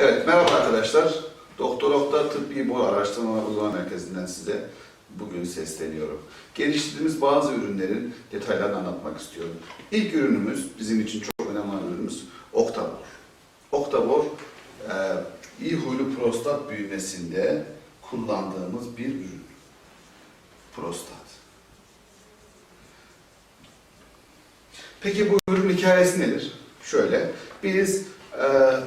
Evet, merhaba arkadaşlar. Doktor Okta Tıbbi Bor Araştırma Uygulama Merkezi'nden size bugün sesleniyorum. Geliştirdiğimiz bazı ürünlerin detaylarını anlatmak istiyorum. İlk ürünümüz, bizim için çok önemli olan ürünümüz Oktabor. Oktabor, e, iyi huylu prostat büyümesinde kullandığımız bir ürün. Prostat. Peki bu ürün hikayesi nedir? Şöyle, biz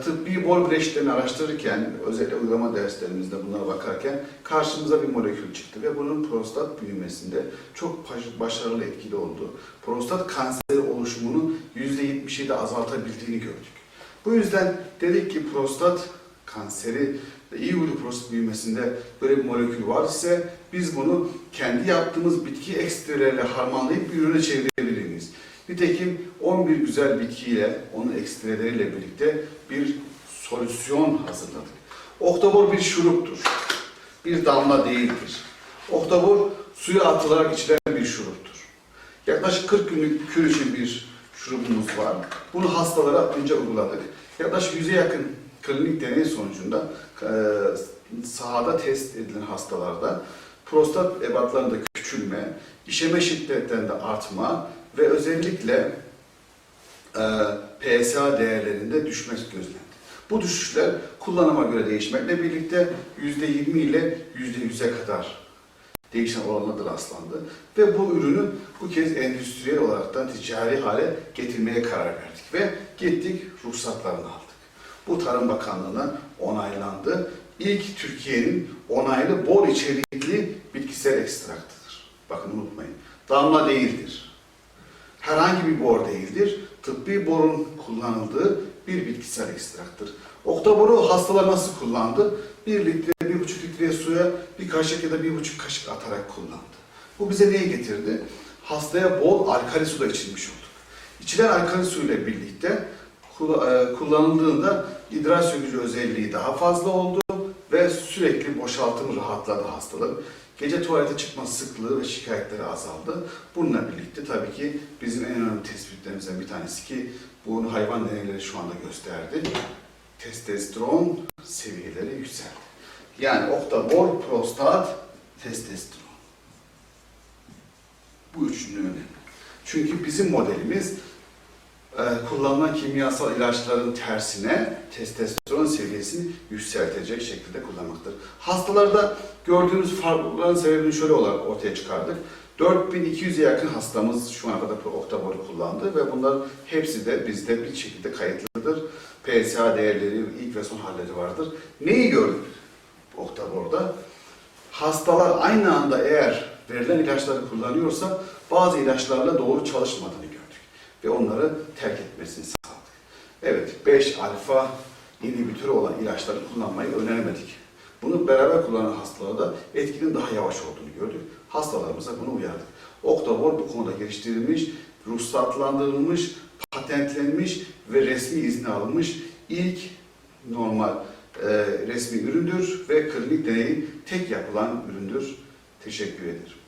tıbbi bol bileşiklerini araştırırken, özellikle uygulama derslerimizde bunlara bakarken karşımıza bir molekül çıktı ve bunun prostat büyümesinde çok baş- başarılı etkili oldu. Prostat kanseri oluşumunu %77 azaltabildiğini gördük. Bu yüzden dedik ki prostat kanseri iyi huylu prostat büyümesinde böyle bir molekül var ise biz bunu kendi yaptığımız bitki ekstreleriyle harmanlayıp bir ürüne çevirebilir miyiz? Nitekim 11 güzel bitkiyle, onun ekstreleriyle birlikte bir solüsyon hazırladık. Oktobor bir şuruptur. Bir damla değildir. Oktobor suya atılarak içilen bir şuruptur. Yaklaşık 40 günlük kür için bir şurubumuz var. Bunu hastalara önce uyguladık. Yaklaşık 100'e yakın klinik deney sonucunda e, sahada test edilen hastalarda prostat ebatlarında küçülme, işeme şiddetlerinde artma ve özellikle e, PSA değerlerinde düşme gözlendi. Bu düşüşler kullanıma göre değişmekle birlikte %20 ile %100'e kadar değişen oranına da rastlandı. Ve bu ürünü bu kez endüstriyel olaraktan ticari hale getirmeye karar verdik. Ve gittik ruhsatlarını aldık. Bu Tarım Bakanlığı'na onaylandı. İlk Türkiye'nin onaylı bol içerikli bitkisel ekstraktıdır. Bakın unutmayın. Damla değildir. Herhangi bir bor değildir. Tıbbi borun kullanıldığı bir bitkisel ekstraktır. Oktaboru hastalar nasıl kullandı? 1 litre, 1,5 litre suya bir kaşık ya da 1,5 kaşık atarak kullandı. Bu bize neyi getirdi? Hastaya bol alkali su da içilmiş olduk. İçilen alkali su ile birlikte e, kullanıldığında idrar sökücü özelliği daha fazla oldu sürekli boşaltımı rahatladı hastaların. Gece tuvalete çıkma sıklığı ve şikayetleri azaldı. Bununla birlikte tabii ki bizim en önemli tespitlerimizden bir tanesi ki bunu hayvan deneyleri şu anda gösterdi. Testosteron seviyeleri yükseldi. Yani oktabor, prostat, testosteron. Bu üçünün önemli. Çünkü bizim modelimiz kullanılan kimyasal ilaçların tersine testosteron seviyesini yükseltecek şekilde kullanmaktır. Hastalarda gördüğümüz farklılıkların sebebini şöyle olarak ortaya çıkardık. 4200'e yakın hastamız şu ana kadar oktaboru kullandı ve bunlar hepsi de bizde bir şekilde kayıtlıdır. PSA değerleri, ilk ve son halleri vardır. Neyi gördük oktaborda? Hastalar aynı anda eğer verilen ilaçları kullanıyorsa bazı ilaçlarla doğru çalışmadığını gördük ve onları terk etmesini sağladık. Evet, 5 alfa inhibitörü olan ilaçları kullanmayı önermedik. Bunu beraber kullanan hastalarda etkinin daha yavaş olduğunu gördük. Hastalarımıza bunu uyardık. Oktabor bu konuda geliştirilmiş, ruhsatlandırılmış, patentlenmiş ve resmi izni alınmış ilk normal e, resmi üründür ve klinik deneyi tek yapılan üründür. Teşekkür ederim.